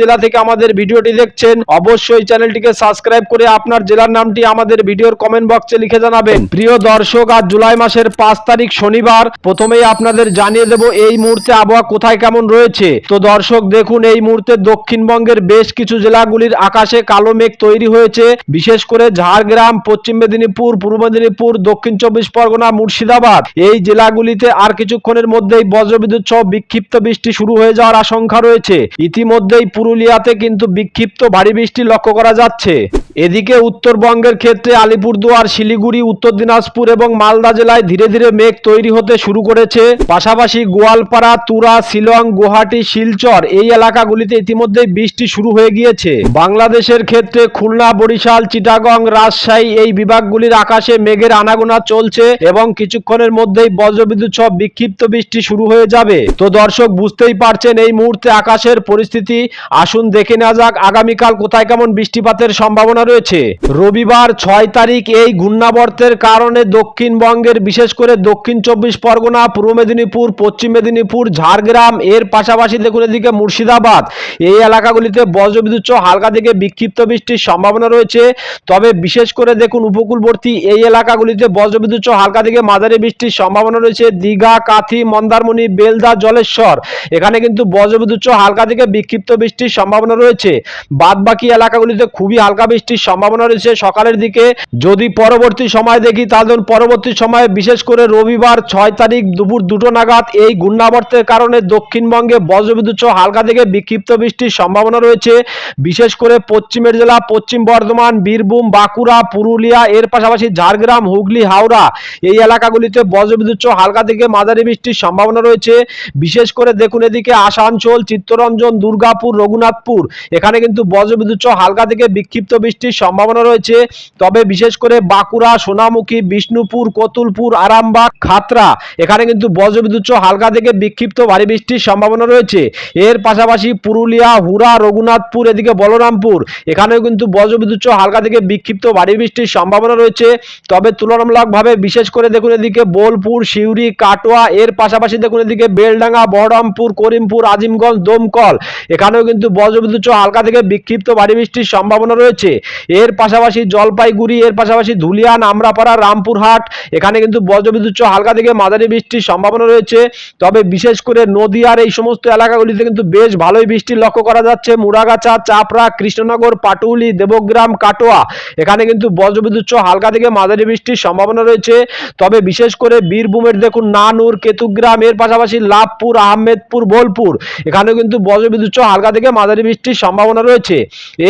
জেলা থেকে আমাদের ভিডিওটি দেখছেন, অবশ্যই চ্যানেলটিকে সাবস্ক্রাইব করে আপনার জেলার নামটি আমাদের ভিডিওর কমেন্ট বক্সে লিখে জানাবেন। প্রিয় দর্শক, আজ জুলাই মাসের পাঁচ তারিখ শনিবার, প্রথমেই আপনাদের জানিয়ে দেব এই মুহূর্তে আবহাওয়া কোথায় কেমন রয়েছে। তো দর্শক, দেখুন, এই মুহূর্তে দক্ষিণবঙ্গের বেশ কিছু জেলাগুলির আকাশে কালো মেঘ তৈরি হয়েছে। বিশেষ করে ঝাড়গ্রাম, পশ্চিম মেদিনীপুর, পূর্ব মেদিনীপুর, দক্ষিণ চব্বিশ পরগনা, মুর্শিদাবাদ। এই জেলাগুলিতে আর কিছুক্ষণের মধ্যেই বজ্রবিদ্যুৎ সহ বিক্ষিপ্ত বৃষ্টি শুরু হয়ে যাওয়ার আশঙ্কা রয়েছে। ইতিমধ্যেই পুরুলিয়াতে কিন্তু বিক্ষিপ্ত ভারী বৃষ্টি লক্ষ্য করা যাচ্ছে। এদিকে উত্তরবঙ্গের ক্ষেত্রে আলিপুরদুয়ার, শিলিগুড়ি, উত্তর দিনাজপুর এবং মালদা জেলায় ধীরে ধীরে মেঘ তৈরি হতে শুরু করেছে। পাশাপাশি গোয়ালপাড়া, তুরা, শিলং, গুয়াহাটি, শিলচর এই এলাকাগুলিতে ইতিমধ্যেই বৃষ্টি শুরু হয়ে গিয়েছে। বাংলাদেশের ক্ষেত্রে খুলনা, বরিশাল, চিটাগং, রাজশাহী এই বিভাগগুলির আকাশে মেঘের আনাগোনা চলছে এবং কিছুক্ষণের মধ্যেই বজ্রবিদ্যুৎ সব বিক্ষিপ্ত বৃষ্টি শুরু হয়ে যাবে। তো দর্শক, বুঝতেই পারছেন এই মুহূর্তে আকাশের পরিস্থিতি। আসুন দেখে নেওয়া যাক আগামীকাল কোথায় কেমন বৃষ্টিপাতের সম্ভাবনা রয়েছে। রবিবার ছয় তারিখ এই ঘূর্ণাবর্তের কারণে দক্ষিণবঙ্গের, বিশেষ করে দক্ষিণ চব্বিশ পরগনা, পূর্ব মেদিনীপুর, পশ্চিম মেদিনীপুর, ঝাড়গ্রাম, এর পাশাপাশি দেখুন এদিকে মুর্শিদাবাদ, এই এলাকাগুলিতে বজ্রবিদ্যুৎ হালকা থেকে বিক্ষিপ্ত বৃষ্টির সম্ভাবনা রয়েছে। তবে বিশেষ করে দেখুন উপকূলবর্তী এই এলাকাগুলিতে বজ্রবিদ্যুৎ হালকা থেকে মাঝারি বৃষ্টির সম্ভাবনা রয়েছে। দীঘা, কাথি, মন্দারমণি, বেলদা, জলেশ্বর, এখানে কিন্তু বজ্রবিদ্যুৎ হালকা থেকে বিক্ষিপ্ত বৃষ্টির সম্ভাবনা রয়েছে। বাদ বাকি এলাকাগুলিতে খুবই হালকা বৃষ্টির সম্ভাবনা রয়েছে। সকালের দিকে যদি পরবর্তী সময় দেখি, তাহলে পরবর্তী সময়ে বিশেষ করে রবিবার ছয় তারিখ দুপুর দুটো নাগাদ এই ঘূর্ণাবর্তের কারণে দক্ষিণবঙ্গে বজ্রবিদ্যুৎ সহ হালকা থেকে বিক্ষিপ্ত বৃষ্টির সম্ভাবনা রয়েছে। বিশেষ করে পশ্চিমের জেলা, পশ্চিম বর্ধমান, বীরভূম, বাঁকুড়া, পুরুলিয়া, এর পাশাপাশি ঝাড়গ্রাম, হুগলি, হাওড়া এই এলাকাগুলিতে বজ্রবিদ্যুৎ সহ হালকা থেকে মাঝারি বৃষ্টির সম্ভাবনা রয়েছে। বিশেষ করে দেখুন এদিকে আসানসোল, চিত্তরঞ্জন, দুর্গাপুর রঘুনাথপুর। এখানে কিন্তু বজ্রবিদ্যুৎ সহ হালকা থেকে বিক্ষিপ্ত বৃষ্টির সম্ভাবনা রয়েছে। তবে বিশেষ করে বাঁকুড়া, সোনামুখী, বিষ্ণুপুর, কতুলপুর, আরামবাগ, খাতরা, এখানে কিন্তু বজ্রবিদ্যুৎ সহ হালকা থেকে বিক্ষিপ্ত ভারী বৃষ্টির সম্ভাবনা রয়েছে। এর পাশাপাশি পুরুলিয়া হুরা রঘুনাথপুর, এদিকে বলরামপুর, এখানেও কিন্তু বজ্রবিদ্যুৎ সহ হালকা থেকে বিক্ষিপ্ত ভারী বৃষ্টির সম্ভাবনা রয়েছে। তবে তুলনামূলকভাবে বিশেষ করে দেখুন এদিকে বোলপুর, সিউড়ি, কাটোয়া, এর পাশাপাশি দেখুন এদিকে বেলডাঙ্গা, বহরমপুর, করিমপুর, আজিমগঞ্জ, দমকল, এখানেও কিন্তু বজ্রবিদ্যুৎ হালকা থেকে বিক্ষিপ্ত ভারী বৃষ্টির সম্ভাবনা রয়েছে। এর পাশাপাশি জলপাইগুড়ি, এর পাশাপাশি ধুলিয়ান আমরাপাড়া রামপুরহাট, এখানে কিন্তু বজ্রবিদ্যুৎ হালকা থেকে মাঝারি বৃষ্টির সম্ভাবনা রয়েছে। তবে বিশেষ করে নদীয়ার এই সমস্ত এলাকাগুলিতে কিন্তু বেশ ভালোই বৃষ্টির লক্ষ্য করা যাচ্ছে। মুরাগাছা চাপড়া, কৃষ্ণনগর, পাটুলি, দেবগ্রাম, কাটোয়া, এখানে কিন্তু বজ্রবিদ্যুৎ হালকা থেকে মাঝারি বৃষ্টির সম্ভাবনা রয়েছে। তবে বিশেষ করে বীরভূমের দেখুন, নানুর, কেতুগ্রাম, এর পাশাপাশি লাভপুর, আহমেদপুর, বোলপুর, এখানেও কিন্তু বজ্রবিদ্যুৎ হালকা থেকে মাঝারি বৃষ্টির সম্ভাবনা রয়েছে।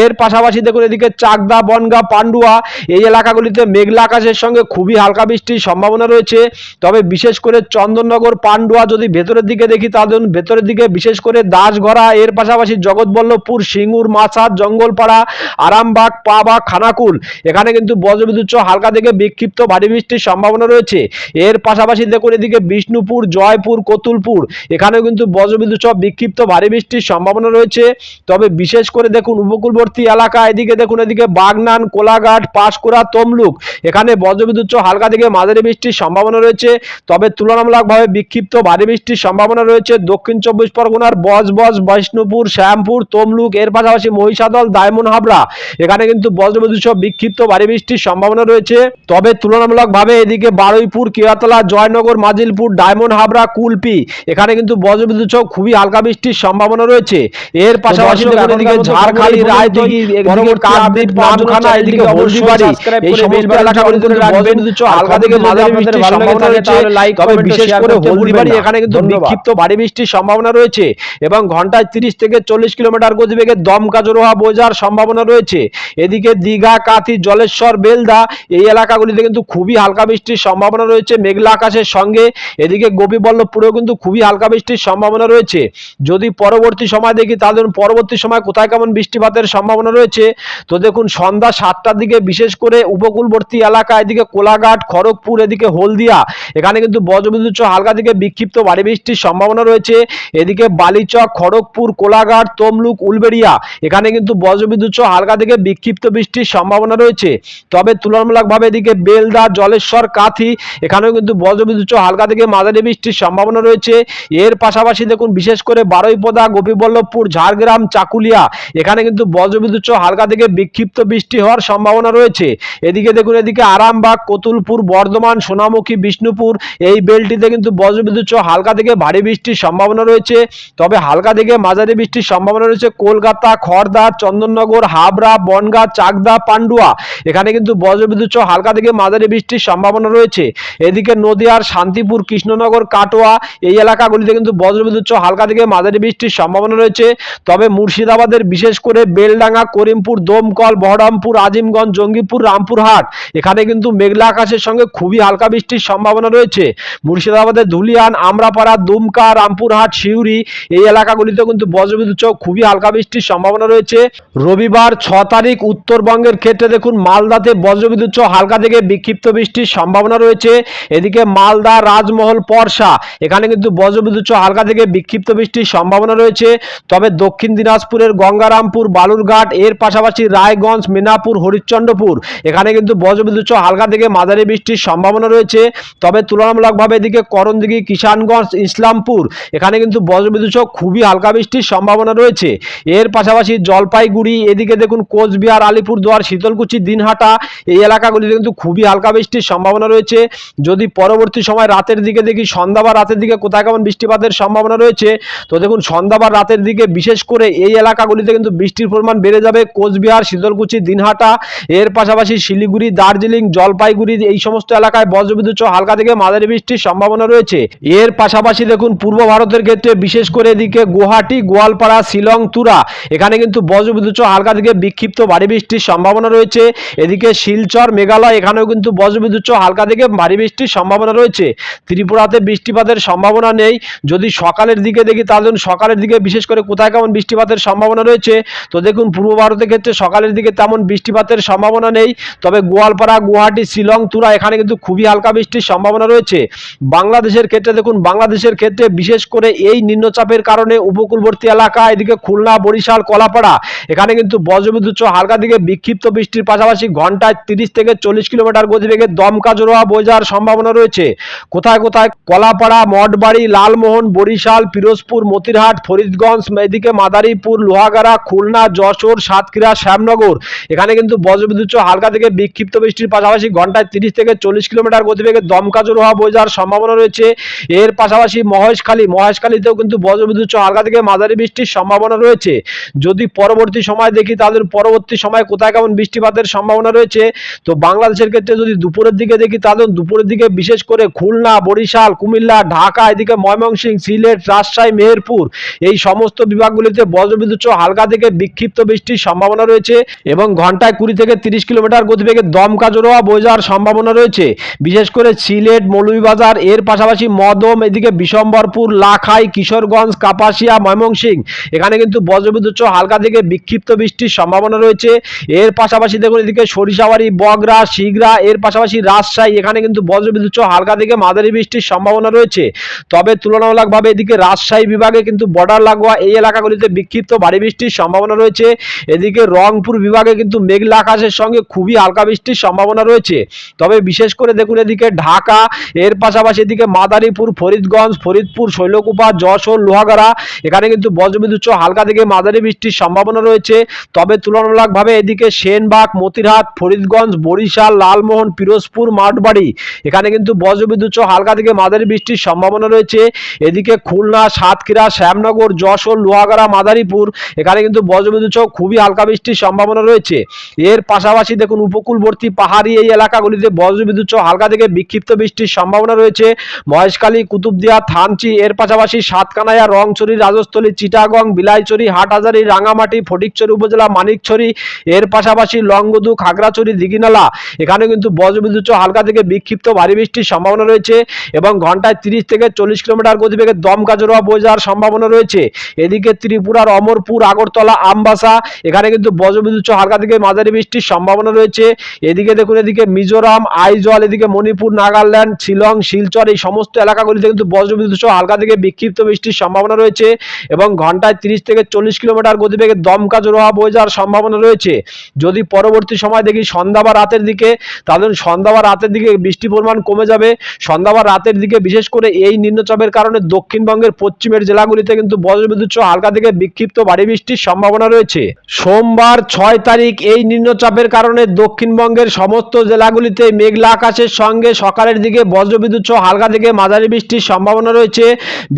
এর পাশাপাশি দেখুন, এদিকে চাকদা, বনগা, পান্ডুয়া এই এলাকাগুলিতে মেঘলা আকাশের সঙ্গে খুবই হালকা বৃষ্টির সম্ভাবনা রয়েছে। তবে বিশেষ করে চন্দননগর, পান্ডুয়া যদি ভেতরের দিকে দেখি দেখুন, ভেতরের দিকে বিশেষ করে দাসগড়া, এর পাশাপাশি জগৎবল্লভপুর, সিঙ্গুর, মাছাদ, জঙ্গলপাড়া, আরামবাগ পাবাগ খানাকুল। এখানে কিন্তু বজ্রবিদ্যুৎ হালকা থেকে বিক্ষিপ্ত ভারী বৃষ্টির সম্ভাবনা রয়েছে। এর পাশাপাশি দেখুন, এদিকে বিষ্ণুপুর, জয়পুর, কতুলপুর, এখানেও কিন্তু বজ্রবিদ্যুৎ বিক্ষিপ্ত ভারী বৃষ্টির সম্ভাবনা রয়েছে। তবে বিশেষ করে দেখুন, উপকূলবর্তী এলাকা, এদিকে দেখুন, এদিকে বাগনান, কোলাঘাট, পাঁশকুড়া, তমলুক। এখানে বজ্রবিদ্যুৎ হালকা থেকে মাঝারি বৃষ্টির সম্ভাবনা রয়েছে। তবে তুলনামূলকভাবে বিক্ষিপ্ত ভারী বৃষ্টির সম্ভাবনা রয়েছে। দক্ষিণ চব্বিশ পরগনার বজবজ, বৈষ্ণুপুর, শ্যামপুর, তমলুক, এর পাশাপাশি মহিষাদল ডায়মন্ড হাবড়া। এখানে কিন্তু বজ্রবিদ্যুৎ সহ বিক্ষিপ্ত ভারী বৃষ্টির সম্ভাবনা রয়েছে। তবে তুলনামূলকভাবে এদিকে বারুইপুর কেয়াতলা জয়নগর, মাজিলপুর ডায়মন্ড হাবড়া, কুলপি। এখানে কিন্তু বজ্রবিদ্যুৎ সহ খুবই হালকা বৃষ্টির সম্ভাবনা রয়েছে। এর পাশাপাশি দেখুন এদিকে ঝাড়খালি রায়দিঘি এদিকে কাকদ্বীপ নামখানা এদিকে হলদিবাড়ি এই সমস্ত এলাকাগুলিতে কিন্তু বজ্রবিদ্যুৎ সহ হালকা থেকে মাঝারি বৃষ্টির সম্ভাবনা রয়েছে তবে বিশেষ করে হলদিবাড়ি এখানে কিন্তু বিক্ষিপ্ত ভারী বৃষ্টির সম্ভাবনা রয়েছে এবং ঘন্টায় তিরিশ থেকে চল্লিশ কিলোমিটার গতিবেগে দমকা জোরোহা বোঝার সম্ভাবনা রয়েছে। এদিকে দীঘা কাথি জলেশ্বর বেলদা এই এলাকাগুলিতে কিন্তু খুবই হালকা বৃষ্টির সম্ভাবনা রয়েছে মেঘলা আকাশের সঙ্গে। এদিকে গোপীবল্লভপুরেও কিন্তু খুবই হালকা বৃষ্টির সম্ভাবনা রয়েছে। যদি পরবর্তী সময় দেখি তাদের পরবর্তী সময় কোথায় কেমন বৃষ্টিপাতের সম্ভাবনা রয়েছে। তো দেখুন, সন্ধ্যা সাতটার দিকে বিশেষ করে উপকূলবর্তী এলাকা, এদিকে কোলাঘাট, খড়গপুর, এদিকে হলদিয়া, এখানে কিন্তু বজ্রবিদ্যুৎ হালকা থেকে বিক্ষিপ্ত ভারী বৃষ্টির সম্ভাবনা রয়েছে। এদিকে বালিচক, খড়গপুর, কোলাঘাট, তমলুক, উলবেড়িয়া, এখানে কিন্তু বজ্রবিদ্যুৎ হালকা থেকে বিক্ষিপ্ত বৃষ্টির সম্ভাবনা রয়েছে। তবে তুলনামূলকভাবে এদিকে বেলদা, জলেশ্বর, কাথি, এখানেও কিন্তু বজ্রবিদ্যুৎ হালকা থেকে মাঝারি বৃষ্টির সম্ভাবনা রয়েছে। এর পাশাপাশি দেখুন, বিশেষ করে বারুইপদা, গোপীবল্লভপুর ঝাড়গ্রাম, চাকুলিয়া। এখানে কিন্তু বজ্রবিদ্যুৎ হালকা থেকে বিক্ষিপ্ত বৃষ্টি হওয়ার সম্ভাবনা রয়েছে। এদিকে দেখুন, এদিকে আরামবাগ, কতুলপুর, বর্ধমান, সোনামুখী, বিষ্ণুপুর, এই বেলটিতে কিন্তু বজ্রবিদ্যুৎ হালকা থেকে ভারী বৃষ্টির সম্ভাবনা রয়েছে। তবে হালকা থেকে মাঝারি বৃষ্টির সম্ভাবনা রয়েছে কলকাতা খড়দা চন্দননগর, হাবড়া, বনগাঁ, চাকদা, পান্ডুয়া। এখানে কিন্তু বজ্রবিদ্যুৎ হালকা থেকে মাঝারি বৃষ্টির সম্ভাবনা রয়েছে। এদিকে নদিয়ার, শান্তিপুর, কৃষ্ণনগর, কাটোয়া, এই এলাকাগুলিতে কিন্তু বজ্রবিদ্যুৎ হালকা থেকে মাঝারি বৃষ্টির সম্ভাবনা রয়েছে। তবে মুর্শিদাবাদের বিশেষ করে বেলডাঙ্গা, করিমপুর, দমকল, বহরমপুর, আজিমগঞ্জ, জঙ্গিপুর, রামপুরহাট, এখানে কিন্তু মেঘলা আকাশের সঙ্গে খুবই হালকা বৃষ্টির সম্ভাবনা রয়েছে। মুর্শিদাবাদের ধুলিয়ান, আমরাপাড়া, দুমকা, রামপুরহাট শিউরি এই এলাকাগুলিতে কিন্তু বজ্রবিদ্যুৎ সহ খুবই হালকা বৃষ্টির সম্ভাবনা রয়েছে। রবিবার ছ তারিখ উত্তরবঙ্গের ক্ষেত্রে দেখুন মালদাতে বজ্রবিদ্যুৎ সহ হালকা থেকে বিক্ষিপ্ত বৃষ্টির সম্ভাবনা রয়েছে। এদিকে মালদা, রাজমহল পরশা এখানে কিন্তু বজ্রবিদ্যুৎ সহ হালকা থেকে বিক্ষিপ্ত বৃষ্টির সম্ভাবনা রয়েছে। তবে দক্ষিণ দিনাজপুরের গঙ্গারামপুর, বালুরঘাট, এর পাশাপাশি রায়গঞ্জ, মিনাপুর, হরিশ্চন্দ্রপুর। এখানে কিন্তু বজ্রবিদ্যুৎ হালকা থেকে মাঝারি বৃষ্টির সম্ভাবনা রয়েছে। তবে তুলনামূলকভাবে এদিকে করণদিঘি, কিষানগঞ্জ, ইসলামপুর, এখানে কিন্তু বজ্রবিদ্যুৎ খুবই হালকা বৃষ্টির সম্ভাবনা রয়েছে। এর পাশাপাশি জলপাইগুড়ি, এদিকে দেখুন কোচবিহার, আলিপুরদুয়ার, শীতলকুচি, দিনহাটা, এই এলাকাগুলিতে কিন্তু খুবই হালকা বৃষ্টির সম্ভাবনা রয়েছে। যদি পরবর্তী সময় রাতের দিকে দেখি, সন্ধ্যা বা রাতের দিকে কোথায় কেমন বৃষ্টিপাতের সম্ভাবনা রয়েছে, তো দেখুন সন্ধ্যা বা রাতের দিকে বিশেষ করে এই এলাকাগুলিতে কিন্তু বৃষ্টির পরিমাণ বেড়ে যাবে। কোচবিহার, শীতলকুচি, দিনহাটা, এর পাশাপাশি শিলিগুড়ি, দার্জিলিং, জলপাইগুড়ি এই সমস্ত এলাকায় বজ্রবিদ্যুৎ হালকা থেকে মাঝারি বৃষ্টির সম্ভাবনা রয়েছে। এর পাশাপাশি দেখুন, পূর্ব ভারতের ক্ষেত্রে বিশেষ করে এদিকে গুয়াহাটি, গোয়ালপাড়া, শিলং, তুরা, এখানে কিন্তু বজ্রবিদ্যুৎ হালকা থেকে বিক্ষিপ্ত ভারী বৃষ্টির সম্ভাবনা রয়েছে। এদিকে শিলচর, মেঘালয়, এখানেও কিন্তু বজ্রবিদ্যুৎ হালকা থেকে ভারী বৃষ্টির সম্ভাবনা রয়েছে। ত্রিপুরাতে বৃষ্টিপাতের সম্ভাবনা নেই। যদি সকালের দিকে দেখি, তাহলে সকালের দিকে বিশেষ করে কোথায় বৃষ্টিপাতের সম্ভাবনা রয়েছে। তো দেখুন, পূর্ব ভারতের ক্ষেত্রে সকালের দিকে তেমন বৃষ্টিপাতের সম্ভাবনা নেই। তবে গোয়ালপাড়া, গুয়াহাটি শিলং তুরা এখানে কিন্তু খুবই হালকা বৃষ্টির সম্ভাবনা রয়েছে। বাংলাদেশের ক্ষেত্রে দেখুন, বাংলাদেশের ক্ষেত্রে বিশেষ করে এই নিম্নচাপের কারণে উপকূলবর্তী এলাকা, এদিকে খুলনা, বরিশাল, কলাপাড়া, এখানে কিন্তু বজ্রবিদ্যুৎ হালকা দিকে বিক্ষিপ্ত বৃষ্টির পাশাপাশি ঘন্টায় তিরিশ থেকে চল্লিশ কিলোমিটার গতিবেগে দমকা জোড়া বয়ে যাওয়ার সম্ভাবনা রয়েছে। কোথায় কোথায়? কলাপাড়া, মঠবাড়ি, লালমোহন, বরিশাল, পিরোজপুর, মতিরহাট, ফরিদগঞ্জ, এদিকে মাদারীপুর, লোহাগাড়া, খুলনা, যশোর, সাতক্ষীরা, শ্যামনগর। এখানে কিন্তু বজ্রবিদ্যুৎ হালকা থেকে বিক্ষিপ্ত বৃষ্টির পাশাপাশি ঘন্টায় তিরিশ থেকে চল্লিশ কিলোমিটার গতিবেগে দমকা জোড়া বয়ে যাওয়ার সম্ভাবনা রয়েছে। এর পাশাপাশি মহেশখালী, মহেশখালীতেও কিন্তু বজ্রবিদ্যুৎ হালকা থেকে মাঝারি বৃষ্টির সম্ভাবনা রয়েছে। যদি পরবর্তী সময় দেখি তাদের পরবর্তী সময় কোথায় কেমন বৃষ্টিপাতের সম্ভাবনা রয়েছে? তো বাংলাদেশের ক্ষেত্রে যদি দুপুরের দিকে দেখি তাদের দুপুরের দিকে বিশেষ করে খুলনা, বরিশাল, কুমিল্লা, ঢাকা, এদিকে ময়মনসিংহ, সিলেট, রাজশাহী, মেহেরপুর, এই সমস্ত বিভাগগুলিতে বজ্রবিদ্যুৎ সহ হালকা থেকে বিক্ষিপ্ত বৃষ্টির সম্ভাবনা রয়েছে এবং ঘন্টায় কুড়ি থেকে তিরিশ কিলোমিটার গতিবেগে দমকা বয়ে যাওয়ার সম্ভাবনা রয়েছে। বিশেষ করে সিলেট, মৌলভীবাজার, এর পাশাপাশি মদম এদিকে বিশম্বরপুর, লাখাই, কিশোরগঞ্জ, কাপাসিয়া ময়মনসিং এখানে কিন্তু বজ্রবিদ্যুৎ সহ হালকা থেকে বিক্ষিপ্ত বৃষ্টির সম্ভাবনা রয়েছে। এর পাশাপাশি দেখুন, এদিকে সরিষাবাড়ি, বগরা, শিগরা, এর পাশাপাশি রাজশাহী, এখানে কিন্তু বজ্রবিদ্যুৎ সহ হালকা থেকে মাঝারি বৃষ্টির সম্ভাবনা রয়েছে। তবে তুলনামূলকভাবে এদিকে রাজশাহী বিভাগে কিন্তু বর্ডার লাগোয়া এই এলাকাগুলিতে বিক্ষিপ্ত ভারী বৃষ্টির সম্ভাবনা রয়েছে। এদিকে রংপুর বিভাগে কিন্তু মেঘলা আকাশের সঙ্গে খুবই হালকা বৃষ্টির সম্ভাবনা রয়েছে। তবে বিশেষ করে দেখুন এদিকে ঢাকা, এর পাশাপাশি এদিকে মাদারীপুর, ফরিদগঞ্জ, ফরিদপুর, শৈলকুপা, যশোর, লোহাগাড়া, এখানে কিন্তু বজ্রবিদ্যুৎ হালকা থেকে মাঝারি বৃষ্টির সম্ভাবনা রয়েছে। তবে তুলনামূলকভাবে এদিকে সেনবাগ, মতিরহাট, ফরিদগঞ্জ, বরিশাল, লালমোহন, পিরোজপুর, মাঠবাড়ি, এখানে কিন্তু বজ্রবিদ্যুৎ হালকা থেকে মাঝারি বৃষ্টির সম্ভাবনা রয়েছে। এদিকে খুলনা, সাতক্ষীরা, শ্যামনগর, যশোর, লোহাগাড়া মাদারীপুর, এখানে কিন্তু বজ্রবিদ্যুৎ সহ খুবই হালকা বৃষ্টির সম্ভাবনা রয়েছে। এর পাশাপাশি দেখুন উপকূলবর্তী পাহাড়ি এই এলাকাগুলিতে বজ্রবিদ্যুৎ সহ হালকা থেকে বিক্ষিপ্ত বৃষ্টির সম্ভাবনা রয়েছে। মহেশখালী, কুতুবদিয়া, থানচি, এর পাশাপাশি সাতকানাইয়া রংছড়ি, রাজস্থলী, চিটাগং বিলাইচড়ি হাটহাজারি, রাঙামাটি, ফটিকছড়ি উপজেলা, মানিকছড়ি, এর পাশাপাশি লংগদু, খাগড়াছড়ি, দিঘিনালা এখানে কিন্তু বজ্রবিদ্যুৎ সহ হালকা থেকে বিক্ষিপ্ত ভারী বৃষ্টির সম্ভাবনা রয়েছে এবং ঘন্টায় তিরিশ থেকে চল্লিশ কিলোমিটার গতিবেগে দমকা জোড়া যাওয়ার সম্ভাবনা রয়েছে। এদিকে ত্রিপুরার অমরপুর, আগরতলা, আমবাসা, এখানে কিন্তু বজ্রবিদ্যুৎ হালকা থেকে মাঝারি বৃষ্টির সম্ভাবনা রয়েছে। এদিকে দেখুন, এদিকে মিজোরাম, আইজল, এদিকে মণিপুর, নাগাল্যান্ড, শিলং, শিলচর, এই সমস্ত এলাকাগুলিতে কিন্তু বজ্রবিদ্যুৎ হালকা থেকে বিক্ষিপ্ত বৃষ্টির সম্ভাবনা রয়েছে এবং ঘন্টায় তিরিশ থেকে চল্লিশ কিলোমিটার গতিবেগে দমকা জোর হওয়া বয়ে যাওয়ার সম্ভাবনা রয়েছে। যদি পরবর্তী সময় দেখি সন্ধ্যা বা রাতের দিকে, তাহলে সন্ধ্যা বা রাতের দিকে বৃষ্টির পরিমাণ কমে যাবে। সন্ধ্যা বা রাতের দিকে বিশেষ করে এই নিম্নচাপের কারণে দক্ষিণবঙ্গের পশ্চিমের জেলাগুলিতে কিন্তু বজ্রবিদ্যুৎ হালকা থেকে বিক্ষিপ্ত ভারী বৃষ্টির সম্ভাবনা রয়েছে। সোমবার ছয় তারিখ এই নিম্নচাপের কারণে দক্ষিণবঙ্গের সমস্ত জেলাগুলিতে মেঘলা আকাশের সঙ্গে সকালের দিকে বজ্রবিদ্যুৎ সহ হালকা থেকে মাঝারি বৃষ্টির সম্ভাবনা রয়েছে।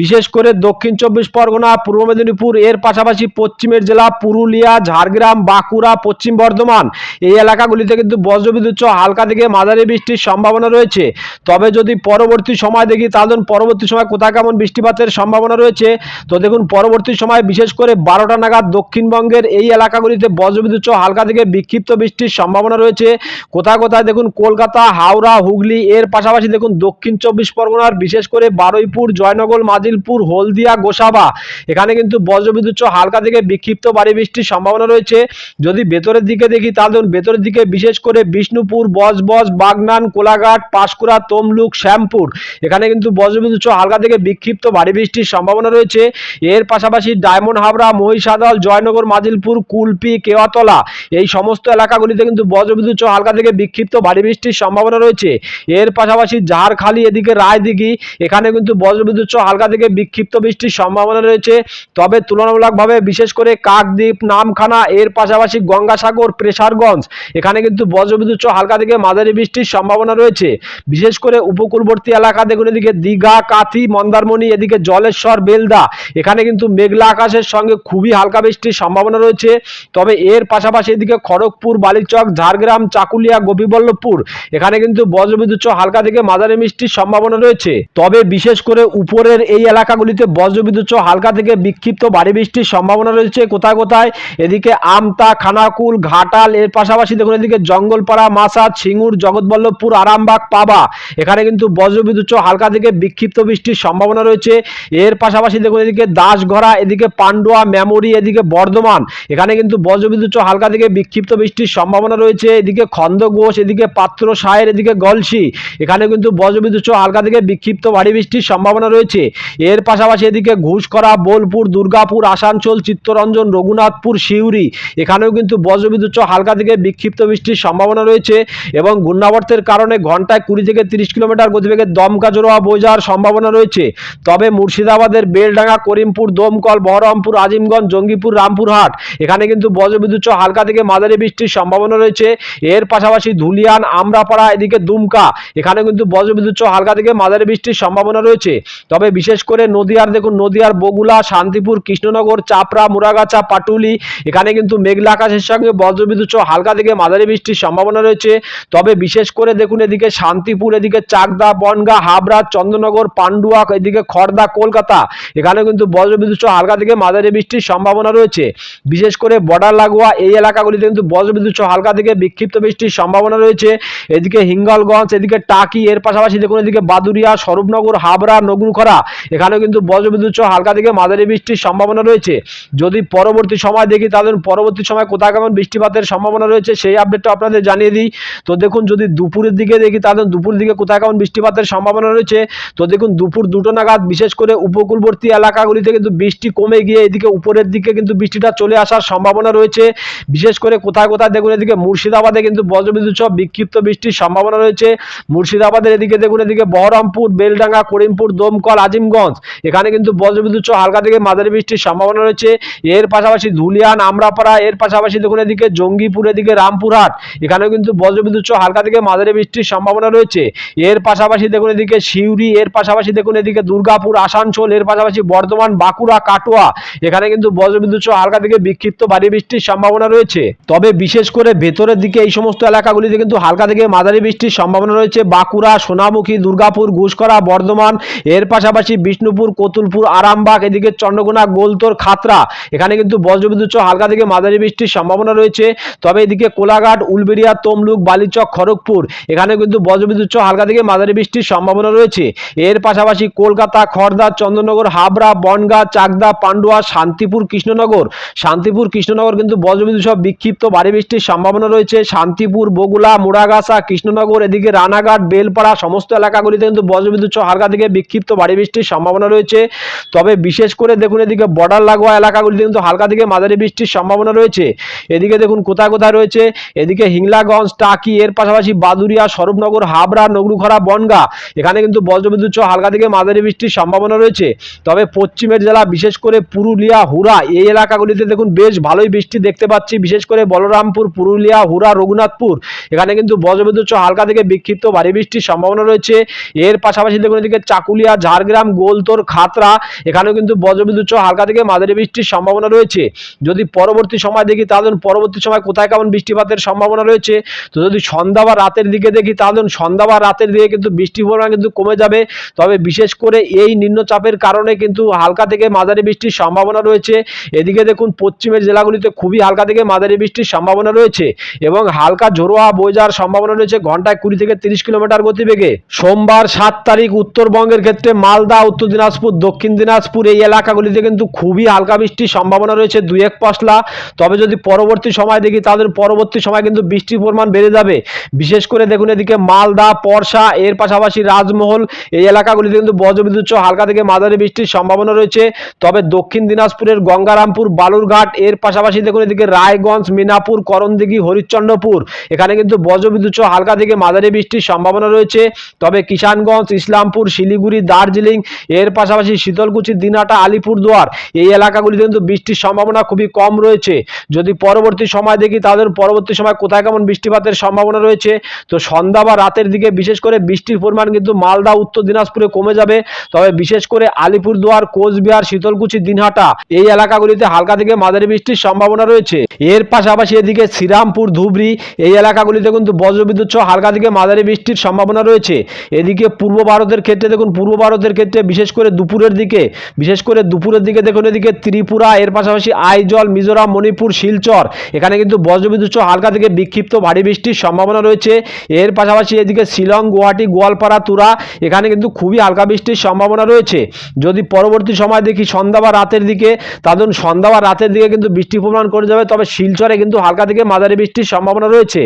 বিশেষ করে দক্ষিণ চব্বিশ পরগনা, পূর্ব মেদিনীপুর, এর পাশাপাশি পশ্চিমের জেলা পুরুলিয়া, ঝাড়গ্রাম, বাঁকুড়া, পশ্চিম বর্ধমান এই এলাকাগুলিতে কিন্তু বজ্রবিদ্যুৎ সহ হালকা থেকে মাঝারি বৃষ্টির সম্ভাবনা রয়েছে। তবে যদি পরবর্তী সময় দেখি, তাহলে পরবর্তী সময় কোথায় কেমন বৃষ্টিপাতের সম্ভাবনা রয়েছে, তো দেখুন পরবর্তী সময় বিশেষ করে বারোটা নাগাদ দক্ষিণবঙ্গের এই এলাকাগুলিতে বজ্রবিদ্যুৎ সহ হালকা থেকে বিক্ষিপ্ত বৃষ্টির সম্ভাবনা রয়েছে। কোথায় কোথায় দেখুন কলকাতা, হাওড়া, হুগলি, এর পাশাপাশি দেখুন দক্ষিণ চব্বিশ পরগনার বিশেষ করে বারুইপুর, জয়নগর, মাজিলপুর, হলদিয়া, গোসাবা। এখানে কিন্তু বজ্রবিদ্যুৎ সহ হালকা থেকে বিক্ষিপ্ত বাড়ি বৃষ্টির সম্ভাবনা রয়েছে। যদি ভেতরের দিকে দেখি তাহলে দেখুন ভেতরের দিকে বিশেষ করে বিষ্ণুপুর, বজবজ, বাগনান, কোলাঘাট, পাঁশকুড়া, তমলুক, শ্যামপুর। এখানে কিন্তু বজ্রবিদ্যুৎ সহ হালকা থেকে বিক্ষিপ্ত ভারী বৃষ্টির সম্ভাবনা রয়েছে। এর পাশাপাশি ডায়মন্ড হাবড়া, মহিষাদল, জয়নগর, মাজিলপুর, কুলপি, কেওয়াতলা এই সমস্ত এলাকাগুলিতে কিন্তু বজ্রবিদ্যুৎ সহ হালকা থেকে বিক্ষিপ্ত ভারী বৃষ্টির সম্ভাবনা রয়েছে। এর পাশাপাশি ঝাড়খালি এদিকে রায়দিঘি, এখানে কিন্তু বজ্রবিদ্যুৎ সহ হালকা থেকে বিক্ষিপ্ত বৃষ্টির সম্ভাবনা রয়েছে। তবে তুলনামূলকভাবে বিশেষ করে কাকদ্বীপ, নামখানা, এর পাশাপাশি গঙ্গাসাগর, প্রেসারগঞ্জ, এখানে কিন্তু বজ্রবিদ্যুৎ সহ হালকা থেকে মাঝারি বৃষ্টির সম্ভাবনা রয়েছে। বিশেষ করে উপকূলবর্তী এলাকা দেখুন এদিকে দীঘা, কাথি, মন্দারমণি, এদিকে জলেশ্বর, বেলদা, এখানে কিন্তু মেঘলা আকাশের সঙ্গে খুবই হালকা বৃষ্টির সম্ভাবনা রয়েছে। তবে এর পাশাপাশি এদিকে খড়গপুর, বালিচক, ঝাড়গ্রাম, চাকুলিয়া, গোপীবল্লভপুর, এখানে কিন্তু বজ্রবিদ্যুৎ হালকা থেকে মাঝারি বৃষ্টির সম্ভাবনা রয়েছে। তবে বিশেষ করে উপরের এই এলাকাগুলিতে বজ্রবিদ্যুৎ হালকা থেকে বিক্ষিপ্ত ভারী বৃষ্টির সম্ভাবনা রয়েছে কোথায় কোথায়। এদিকে আমতা, খানাকুল, ঘাটাল, এর পাশাপাশি দেখুন এদিকে জঙ্গলপাড়া মাসাদ সিঙ্গুর জগৎবল্লভপুর, আরামবাগ, পাবা, এখানে কিন্তু বজ্রবিদ্যুৎ হালকা থেকে বিক্ষিপ্ত বৃষ্টির সম্ভাবনা রয়েছে। এর পাশাপাশি দেখুন এদিকে দাসঘরা এদিকে পান্ডুয়া, মেমোরি, এদিকে বর্ধমান। এখানে কিন্তু বজ্রবিদ্যুৎ হালকা থেকে বিক্ষিপ্ত বৃষ্টির সম্ভাবনা রয়েছে। এদিকে খন্দঘোষ এদিকে পাত্র সায়ের এদিকে গলসি। এখানে কিন্তু বজ্রবিদ্যুৎ হালকা থেকে বিক্ষিপ্ত ভারী বৃষ্টির সম্ভাবনা রয়েছে। এর পাশাপাশি এদিকে ঘুষকরা বোলপুর, দুর্গাপুর, আসানসোল, চিত্তরঞ্জন, রঘুনাথপুর শিউরি এখানেও কিন্তু বজ্রবিদ্যুৎ হালকা থেকে বিক্ষিপ্ত বৃষ্টির সম্ভাবনা রয়েছে এবং ঘূর্ণাবর্তের কারণে ঘন্টায় কুড়ি থেকে তিরিশ কিলোমিটার গতিবেগে দমকা বয়ে যাওয়ার সম্ভাবনা রয়েছে। তবে মুর্শিদাবাদের বেলডাঙ্গা, করিমপুর, দমকল বহরমপুর, আজিমগঞ্জ, জঙ্গিপুর, রামপুরহাট। এখানে কিন্তু বজ্রবিদ্যুৎ সহ হালকা থেকে মাঝারি বৃষ্টির সম্ভাবনা রয়েছে। এর পাশাপাশি ধুলিয়ান, আমরাপাড়া, এদিকে দুমকা এখানে কিন্তু বজ্রবিদ্যুৎ সহ হালকা থেকে মাঝারি বৃষ্টির সম্ভাবনা রয়েছে। তবে বিশেষ করে নদিয়ার, দেখুন, নদিয়ার বগুলা শান্তিপুর, কৃষ্ণনগর, চাপড়া, মুরাগাছা, পাটুলি, এখানে কিন্তু মেঘলা আকাশের সঙ্গে বজ্রবিদ্যুৎ সহ হালকা থেকে মাঝারি বৃষ্টির সম্ভাবনা রয়েছে। তবে বিশেষ করে, দেখুন, এদিকে শান্তিপুর, এদিকে চাকদা, বনগা, হাবড়া, চন্দ্রনগর পান্ডুয়া এদিকে খড়দা কলকাতা এখানে কিন্তু বজ্রবিদ্যুৎ সহ হালকা থেকে মাঝারি বৃষ্টির সম্ভাবনা রয়েছে। বিশেষ করে বর্ডার লাগোয়া এই এলাকাগুলিতে কিন্তু বজ্রবিদ্যুৎ সহ হালকা থেকে বিক্ষিপ্ত বৃষ্টির সম্ভাবনা রয়েছে। এদিকে হিঙ্গলগঞ্জ, এদিকে টাকি, এর পাশাপাশি দেখুন এদিকে বাদুরিয়া স্বরূপনগর, হাবড়া, নগরুখরা, এখানেও কিন্তু বজ্রবিদ্যুৎ সহ হালকা থেকে মাঝারি বৃষ্টির সম্ভাবনা রয়েছে। যদি পরবর্তী সময় দেখি, তাহলে পরবর্তী সময় কোথায় কেমন বৃষ্টিপাতের সম্ভাবনা রয়েছে, সেই আপডেটটা আপনাদের জানিয়ে দিই। তো দেখুন যদি দুপুরের দিকে দেখি, তাহলে দুপুর দিকে কোথায় কেমন বৃষ্টিপাতের সম্ভাবনা রয়েছে। তো দেখুন দুপুর দুটো নাগাদ বিশেষ করে উপকূলবর্তী এলাকাগুলিতে কিন্তু বৃষ্টি কমে গিয়ে এদিকে উপরের দিকে কিন্তু বৃষ্টিটা চলে আসার সম্ভাবনা রয়েছে। বিশেষ করে কোথায় কোথায় দেখুন এদিকে মুর্শিদাবাদে কিন্তু বজ্রবিদ্যুৎ সহ বিক্ষিপ্ত বৃষ্টির সম্ভাবনা রয়েছে। মুর্শিদাবাদের এদিকে দেখুন এদিকে বহরমপুর, বেলডাঙ্গা, করিমপুর, দমকল, আজিমগঞ্জ, এখানে কিন্তু বজ্রবিদ্যুৎ সহ হালকা থেকে মাঝারি বৃষ্টির সম্ভাবনা রয়েছে। এর পাশাপাশি ধুলিয়ান, আমরাপাড়া, এর পাশাপাশি দেখুন এদিকে জঙ্গিপুর, এদিকে রামপুরহাট, এখানেও কিন্তু বজ্রবিদ্যুৎ সহ হালকা থেকে মাঝারি বৃষ্টির সম্ভাবনা রয়েছে। এর পাশাপাশি দেখুন এদিকে সিউড়ি, এর পাশাপাশি দেখুন এদিকে দুর্গাপুর, আসানসোল, এর পাশাপাশি বর্ধমান, বাঁকুড়া, কাটোয়া এখানে কিন্তু বজ্রবিদ্যুৎ সহ হালকা থেকে বিক্ষিপ্ত ভারী বৃষ্টির সম্ভাবনা রয়েছে। তবে বিশেষ করে ভেতরের দিকে এই সমস্ত এলাকাগুলিতে কিন্তু হালকা থেকে মাঝারি বৃষ্টির সম্ভাবনা রয়েছে। বাঁকুড়া, সোনামুখী, দুর্গাপুর ঘুষকরা বর্ধমান, এর পাশাপাশি বিষ্ণুপুর, কতুলপুর, আরামবাগ, এদিকে চন্দ্রকোনা, গোলতোর খাতরা এখানে কিন্তু বজ্রবিদ্যুৎ সহ হালকা থেকে মাঝারি বৃষ্টির সম্ভাবনা রয়েছে। তবে এদিকে কোলাঘাট, উলবেড়িয়া, তমলুক, বালিচক, খড়গপুর, এখানে কিন্তু বজ্রবিদ্যুৎ সহ হালকা থেকে মাঝারি বৃষ্টির সম্ভাবনা রয়েছে। এর পাশাপাশি কলকাতা খড়দা চন্দ্রনগর, হাবড়া, বনগাঁ, চাকদা, পান্ডু পান্ডুয়া শান্তিপুর, কৃষ্ণনগর। শান্তিপুর, কৃষ্ণনগর কিন্তু বজ্রবিদ্যুৎ সহ বিক্ষিপ্ত ভারী বৃষ্টির সম্ভাবনা রয়েছে। শান্তিপুর বগুলা মুড়াগাছা, কৃষ্ণনগর, এদিকে রানাঘাট, বেলপাড়া সমস্ত এলাকাগুলিতে কিন্তু বজ্রবিদ্যুৎ সহ হালকা থেকে বিক্ষিপ্ত ভারী বৃষ্টির সম্ভাবনা রয়েছে। তবে বিশেষ করে দেখুন এদিকে বর্ডার লাগোয়া এলাকাগুলিতে কিন্তু হালকা থেকে মাঝারি বৃষ্টির সম্ভাবনা রয়েছে। এদিকে দেখুন কোথায় কোথায় রয়েছে। এদিকে হিংলাগঞ্জ, টাকি, এর পাশাপাশি বাদুরিয়া স্বরূপনগর, হাবড়া, নগরুখরা, বনগা, এখানে কিন্তু বজ্রবিদ্যুৎ সহ হালকা থেকে মাঝারি বৃষ্টির সম্ভাবনা রয়েছে। তবে পশ্চিমের জেলা বিশেষ করে পুরুলিয়া হুরা এই এলাকাগুলিতে দেখুন বেশ ভালোই বৃষ্টি দেখতে পাচ্ছি, বিশেষ করে বলরামপুর, পুরুলিয়া হুরা রঘুনাথপুর। এখানে কিন্তু বজ্রবিদ্যুৎ হালকা থেকে বিক্ষিপ্ত ভারী বৃষ্টির সম্ভাবনা রয়েছে। এর পাশাপাশি দেখুন এদিকে চাকুলিয়া, ঝাড়গ্রাম, গোলতোর খাতরা এখানেও কিন্তু বজ্রবিদ্যুৎ হালকা থেকে মাঝারি বৃষ্টির সম্ভাবনা রয়েছে। যদি পরবর্তী সময় দেখি, তাহলে পরবর্তী সময় কোথায় কেমন বৃষ্টিপাতের সম্ভাবনা রয়েছে? তো যদি সন্ধ্যা বা রাতের দিকে দেখি, তাহলে সন্ধ্যা বা রাতের দিকে কিন্তু বৃষ্টির পরিমাণ কিন্তু কমে যাবে। তবে বিশেষ করে এই নিম্নচাপের কারণে কিন্তু হালকা থেকে মাঝারি বৃষ্টির সম্ভাবনা রয়েছে। এদিকে দেখুন, পশ্চিমের জেলাগুলিতে খুবই হালকা থেকে মাঝারি বৃষ্টির সম্ভাবনা রয়েছে এবং হালকা ঝোড়োয়া বয়ে যাওয়ার সম্ভাবনা রয়েছে ঘন্টায় কুড়ি থেকে তিরিশ কিলোমিটার গতিবেগে। সোমবার সাত তারিখ উত্তরবঙ্গের ক্ষেত্রে মালদা, উত্তর দিনাজপুর, দক্ষিণ দিনাজপুর এই এলাকাগুলিতে কিন্তু খুবই হালকা বৃষ্টির সম্ভাবনা রয়েছে দুই এক পশলা। তবে যদি পরবর্তী সময় দেখি তাদের পরবর্তী সময় কিন্তু বৃষ্টির পরিমাণ বেড়ে যাবে। বিশেষ করে দেখুন, এদিকে মালদা, পরশা, এর পাশাপাশি রাজমহল এই এলাকাগুলিতে কিন্তু বজ্রবিদ্যুৎ হালকা থেকে মাঝারি বৃষ্টির সম্ভাবনা রয়েছে। তবে দক্ষিণ দিনাজপুরের গঙ্গারামপুর, বালুরঘাট, এর পাশাপাশি দেখুন এদিকে রায়গঞ্জ, মিনাপুর, করণদিঘি, হরিশ্চন্দ্রপুর। এখানে কিন্তু বজ্রবিদ্যুৎ সহ হালকা থেকে মাঝারি বৃষ্টির সম্ভাবনা রয়েছে। তবে কিষানগঞ্জ, ইসলামপুর, শিলিগুড়ি, দার্জিলিং, এর পাশাপাশি শীতলকুচি, দিনহাটা, আলিপুরদুয়ার এই এলাকাগুলিতে কিন্তু বৃষ্টির সম্ভাবনা খুবই কম রয়েছে। যদি পরবর্তী সময় দেখি তাদের পরবর্তী সময় কোথায় কেমন বৃষ্টিপাতের সম্ভাবনা রয়েছে? তো সন্ধ্যা বা রাতের দিকে বিশেষ করে বৃষ্টির পরিমাণ কিন্তু মালদা, উত্তর দিনাজপুরে কমে যাবে। তবে বিশেষ করে আলিপুরদুয়ার, কোচবিহার, শীতলকুচি দিনহাটা। এই এলাকাগুলিতে হালকা থেকে মাঝারি বৃষ্টির সম্ভাবনা রয়েছে। এর পাশাপাশি এদিকে শ্রীরামপুর, ধুবড়ি এই এলাকাগুলিতে কিন্তু বজ্রবিদ্যুৎ সহ হালকা থেকে মাঝারি বৃষ্টির সম্ভাবনা রয়েছে। এদিকে পূর্ব ভারতের ক্ষেত্রে দেখুন, পূর্ব ভারতের ক্ষেত্রে বিশেষ করে দুপুরের দিকে, বিশেষ করে দুপুরের দিকে দেখুন এদিকে ত্রিপুরা, এর পাশাপাশি আইজল, মিজোরাম, মণিপুর, শিলচর, এখানে কিন্তু বজ্রবিদ্যুৎ সহ হালকা থেকে বিক্ষিপ্ত ভারী বৃষ্টির সম্ভাবনা রয়েছে। এর পাশাপাশি এদিকে শিলং, গুয়াহাটি, গোয়ালপাড়া, তুরা, এখানে কিন্তু খুবই হালকা বৃষ্টির সম্ভাবনা রয়েছে। যদি পরবর্তী সময় দেখি সন্ধ্যা বা রাতের দিকে, তাদের সন্ধ্যা বা রাতের দিকে কিন্তু বৃষ্টির পরিমাণ করে যাবে। তবে শিলচরে কিন্তু হালকা থেকে মাঝারি বৃষ্টির সম্ভাবনা রয়েছে।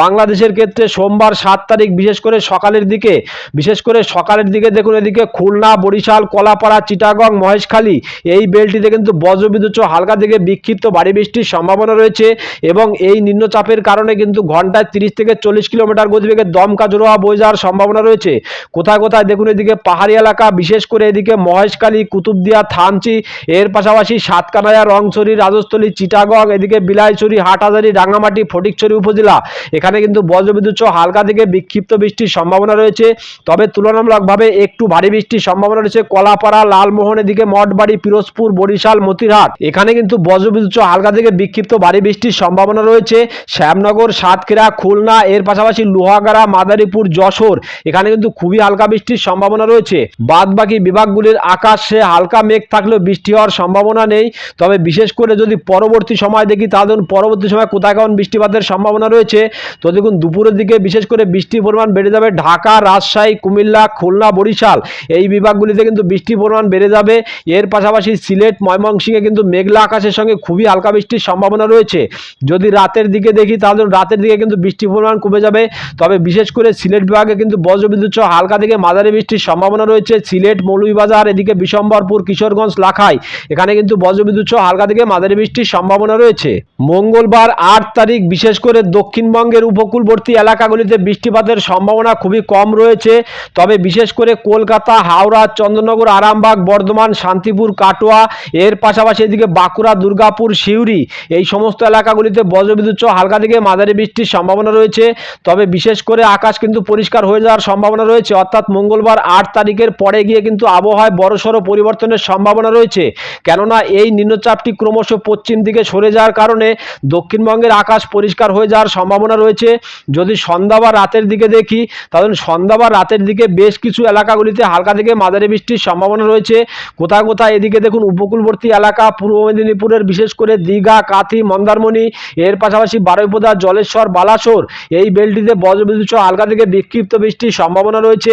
বাংলাদেশের ক্ষেত্রে সোমবার সাত তারিখ, বিশেষ করে সকালের দিকে, বিশেষ করে সকালের দিকে দেখুন এদিকে খুলনা, বরিশাল, কলাপাড়া, চিটাগং, মহেশখালী, এই বেলটিতে কিন্তু বজ্রবিদ্যুৎ হালকা থেকে বিক্ষিপ্ত ভারী বৃষ্টির সম্ভাবনা রয়েছে এবং এই নিম্নচাপের কারণে কিন্তু ঘন্টায় তিরিশ থেকে চল্লিশ কিলোমিটার গতিবেগে দমকা, জোড়োয়া বয়ে যাওয়ার সম্ভাবনা রয়েছে। কোথায় কোথায় দেখুন এদিকে পাহাড়ি এলাকা, বিশেষ করে এদিকে মহেশখালী, কুতুবদিয়া, থানচি এর পাশাপাশি সাতকানায়া রংছড়ি, রাজস্থলী, চিটাগং, এদিকে বিলাইছড়ি, হাটহাজারি রাঙ্গামাটি ফটিকছড়ি উপজেলা। এখানে কিন্তু বজ্রবিদ্যুৎ সহ হালকা থেকে বিক্ষিপ্ত বৃষ্টির সম্ভাবনা রয়েছে। তবে তুলনামূলকভাবে একটু ভারী বৃষ্টির সম্ভাবনা রয়েছে কলাপাড়া, লালমোহন, এদিকে মঠবাড়ি, পিরোজপুর, বরিশাল, মতিরহাট। এখানে কিন্তু বজ্রবিদ্যুৎ সহ হালকা থেকে বিক্ষিপ্ত ভারী বৃষ্টির সম্ভাবনা রয়েছে। শ্যামনগর, সাতক্ষীরা, খুলনা, এর পাশাপাশি লোহাগাড়া, মাদারীপুর, যশোর। এখানে কিন্তু খুবই হালকা বৃষ্টির সম্ভাবনা রয়েছে। বাদ বাকি বিভাগগুলির আকাশে হালকা মেঘ থাকলেও বৃষ্টি হওয়ার সম্ভাবনা নেই। তবে বিশেষ করে যদি পরবর্তী সময় দেখি, তাহলে পরবর্তী সময় কোথায় কেমন বৃষ্টিপাতের সম্ভাবনা রয়েছে। তো দেখুন, দুপুরের দিকে বিশেষ করে বৃষ্টির পরিমাণ বেড়ে যাবে। ঢাকা, রাজশাহী, কুমিল্লা, খুলনা, বরিশাল এই বিভাগগুলিতে কিন্তু বৃষ্টির পরিমাণ বেড়ে যাবে। এর পাশাপাশি সিলেট, ময়মনসিংহে কিন্তু মেঘলা আকাশের সঙ্গে খুবই হালকা বৃষ্টির সম্ভাবনা রয়েছে। যদি রাতের দিকে দেখি, তাহলে রাতের দিকে কিন্তু বৃষ্টির পরিমাণ কমে যাবে। তবে বিশেষ করে সিলেট বিভাগে কিন্তু বজ্রবিদ্যুৎ হালকা থেকে মাঝারি বৃষ্টির সম্ভাবনা রয়েছে। সিলেট, মৌলভীবাজার, এদিকে বিশম্বরপুর, কিশোরগঞ্জ, লাখাই এখানে কিন্তু বজ্রবিদ্যুৎ সহ হালকা থেকে মাঝারি বৃষ্টির সম্ভাবনা রয়েছে। মঙ্গলবার আট তারিখ, বিশেষ করে দক্ষিণবঙ্গের উপকূলবর্তী এলাকাগুলিতে বৃষ্টিপাতের সম্ভাবনা খুবই কম রয়েছে। তবে বিশেষ করে কলকাতা, হাওড়া, চন্দ্রনগর, আরামবাগ, বর্ধমান, শান্তিপুর, কাটোয়া, এর পাশাপাশি এদিকে বাঁকুড়া, দুর্গাপুর, সিউড়ি, এই সমস্ত এলাকাগুলিতে বজ্রবিদ্যুৎ সহ হালকা থেকে মাঝারি বৃষ্টির সম্ভাবনা রয়েছে। তবে বিশেষ করে আকাশ কিন্তু পরিষ্কার হয়ে যাওয়ার সম্ভাবনা রয়েছে। অর্থাৎ মঙ্গলবার আট তারিখের পরে গিয়ে কিন্তু আবহাওয়ায় বড়সড় পরিবর্তনের সম্ভাবনা রয়েছে। কেননা এই নিম্নচাপটি ক্রমশ পশ্চিম দিকে সরে যাওয়ার কারণে দক্ষিণবঙ্গের আকাশ পরিষ্কার হয়ে যাওয়ার সম্ভাবনা রয়েছে। যদি সন্ধ্যা বা রাতের দিকে দেখি, তাহলে সন্ধ্যা বা রাতের দিকে বেশ কিছু এলাকাগুলিতে হালকা থেকে মাঝারি বৃষ্টির সম্ভাবনা রয়েছে। কোথায় কোথায় এদিকে দেখুন, উপকূলবর্তী এলাকা, পূর্ব মেদিনীপুরের বিশেষ করে দীঘা, কাথি, মন্দারমণি, এর পাশাপাশি বারুইপদা, জলেশ্বর, বালাসোর, এই বেলটিতে বজ্রবিদ্যুৎ সহ হালকা থেকে বিক্ষিপ্ত বৃষ্টির সম্ভাবনা রয়েছে।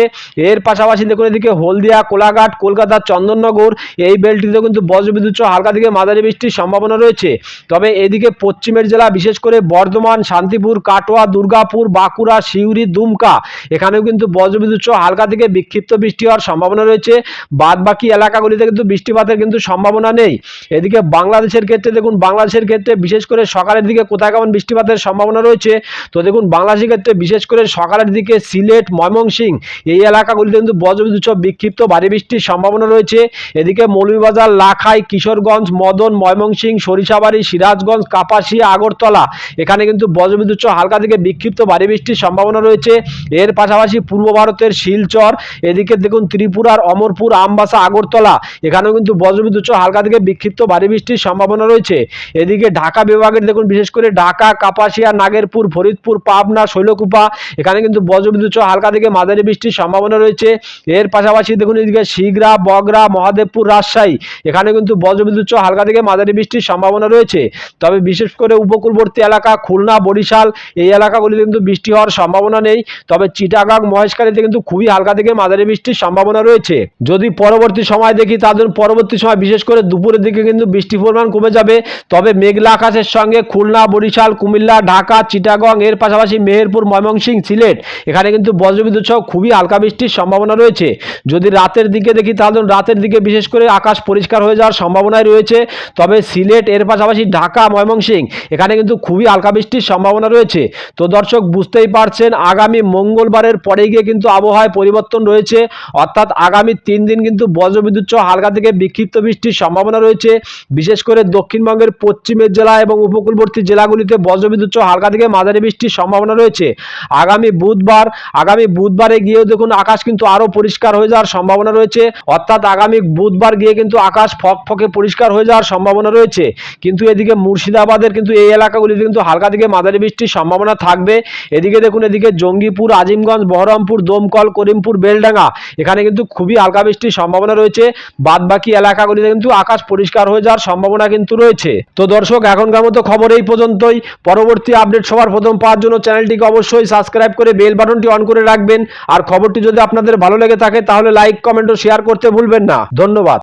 এর পাশাপাশি দেখুন, এদিকে হলদিয়া, কোলাঘাট, কলকাতা, চন্দননগর, এই বেলটিতে এগুলিতেও কিন্তু বজ্রবিদ্যুৎ সহ হালকা থেকে মাঝারি বৃষ্টির সম্ভাবনা রয়েছে। তবে এদিকে পশ্চিমের জেলা, বিশেষ করে বর্ধমান, শান্তিপুর, কাটোয়া, দুর্গাপুর, বাঁকুড়া, সিউড়ি, দুমকা, এখানেও কিন্তু বজ্রবিদ্যুৎ সহ হালকা থেকে বিক্ষিপ্ত বৃষ্টি হওয়ার সম্ভাবনা রয়েছে। বাদ বাকি এলাকাগুলিতে কিন্তু বৃষ্টিপাতের কিন্তু সম্ভাবনা নেই। এদিকে বাংলাদেশের ক্ষেত্রে দেখুন, বাংলাদেশের ক্ষেত্রে বিশেষ করে সকালের দিকে কোথায় কেমন বৃষ্টিপাতের সম্ভাবনা রয়েছে? তো দেখুন, বাংলাদেশের ক্ষেত্রে বিশেষ করে সকালের দিকে সিলেট, ময়মনসিংহ, এই এলাকাগুলিতে কিন্তু বজ্রবিদ্যুৎ সহ বিক্ষিপ্ত ভারী বৃষ্টির সম্ভাবনা রয়েছে। এদিকে মৌলভীবাজার লাখাই, কিশোরগঞ্জ, মদন ময়মনসিং সরিষাবাড়ি, সিরাজগঞ্জ, কাপাসিয়া, আগরতলা। এখানে কিন্তু বজ্রবিদ্যুৎ হালকা থেকে বিক্ষিপ্ত ভারী বৃষ্টির সম্ভাবনা রয়েছে। এর পাশাপাশি পূর্ব ভারতের শিলচর, এদিকে দেখুন ত্রিপুরার অমরপুর, আমবাসা, আগরতলা। এখানেও কিন্তু বজ্রবিদ্যুৎ হালকা থেকে বিক্ষিপ্ত ভারী বৃষ্টির সম্ভাবনা রয়েছে। এদিকে ঢাকা বিভাগের দেখুন বিশেষ করে ঢাকা, কাপাসিয়া, নাগেরপুর, ফরিদপুর, পাবনা, শৈলকুপা। এখানে কিন্তু বজ্রবিদ্যুৎ হালকা থেকে মাঝারি বৃষ্টির সম্ভাবনা রয়েছে। এর পাশাপাশি দেখুন এদিকে শিগরা বগরা মহাদেবপুর, রাজশাহী। এখানে কিন্তু বজ্রবিদ্যুৎ সহ হালকা থেকে মাঝারি বৃষ্টির সম্ভাবনা রয়েছে। তবে বিশেষ করে উপকূলবর্তী এলাকা খুলনা, বরিশাল, এই এলাকাগুলিতে কিন্তু বৃষ্টি হওয়ার সম্ভাবনা নেই। তবে চিটাগাং, মহেশখালীতে কিন্তু খুবই হালকা থেকে মাঝারি বৃষ্টির সম্ভাবনা রয়েছে। যদি পরবর্তী সময় দেখি তাদের পরবর্তী সময় বিশেষ করে দুপুরের দিকে কিন্তু বৃষ্টির পরিমাণ কমে যাবে। তবে মেঘলা আকাশের সঙ্গে খুলনা, বরিশাল, কুমিল্লা, ঢাকা, চিটাগং, এর পাশাপাশি মেহেরপুর, ময়মনসিংহ, সিলেট, এখানে কিন্তু বজ্রবিদ্যুৎ সহ খুবই হালকা বৃষ্টির সম্ভাবনা রয়েছে। যদি রাতের দিকে দেখি তাহলে রাতের দিকে বিশেষ করে আকাশ পরিষ্কার হয়ে যাওয়ার সম্ভাবনাই রয়েছে। তবে সিলেট, এর পাশাপাশি ঢাকা ময়মনসিং এখানে কিন্তু খুবই হালকা বৃষ্টির সম্ভাবনা রয়েছে। তো দর্শক, বুঝতেই পারছেন, আগামী মঙ্গলবারের পরে গিয়ে কিন্তু আবহাওয়ায় পরিবর্তন রয়েছে। অর্থাৎ আগামী তিন দিন কিন্তু বজ্রবিদ্যুৎ সহ হালকা থেকে বিক্ষিপ্ত বৃষ্টির সম্ভাবনা রয়েছে। বিশেষ করে দক্ষিণবঙ্গের পশ্চিমের জেলা এবং উপকূলবর্তী জেলাগুলিতে বজ্রবিদ্যুৎ সহ হালকা থেকে মাঝারি বৃষ্টির সম্ভাবনা রয়েছে। আগামী বুধবার, আগামী বুধবারে গিয়েও দেখুন আকাশ কিন্তু আরও পরিষ্কার হয়ে যাওয়ার সম্ভাবনা রয়েছে। অর্থাৎ আগামী বুধবার গিয়ে কিন্তু আকাশ ফকফকে পরিষ্কার হয়ে যাওয়ার সম্ভাবনা রয়েছে। কিন্তু এদিকে মুর্শিদাবাদের কিন্তু এই এলাকাগুলিতে কিন্তু হালকা থেকে মাঝারি বৃষ্টির সম্ভাবনা থাকবে। এদিকে দেখুন, এদিকে জঙ্গিপুর, আজিমগঞ্জ, বহরমপুর, দমকল, করিমপুর, বেলডাঙ্গা, এখানে কিন্তু খুবই হালকা বৃষ্টির সম্ভাবনা রয়েছে। বাদ বাকি এলাকাগুলিতে কিন্তু আকাশ পরিষ্কার হয়ে যাওয়ার সম্ভাবনা কিন্তু রয়েছে। তো দর্শক, এখনকার মতো খবর এই পর্যন্তই। পরবর্তী আপডেট সবার প্রথম পাওয়ার জন্য চ্যানেলটিকে অবশ্যই সাবস্ক্রাইব করে বেল বাটনটি অন করে রাখবেন। আর খবরটি যদি আপনাদের ভালো লেগে থাকে, তাহলে লাইক, কমেন্ট ও শেয়ার করতে ভুলবেন না। ধন্যবাদ।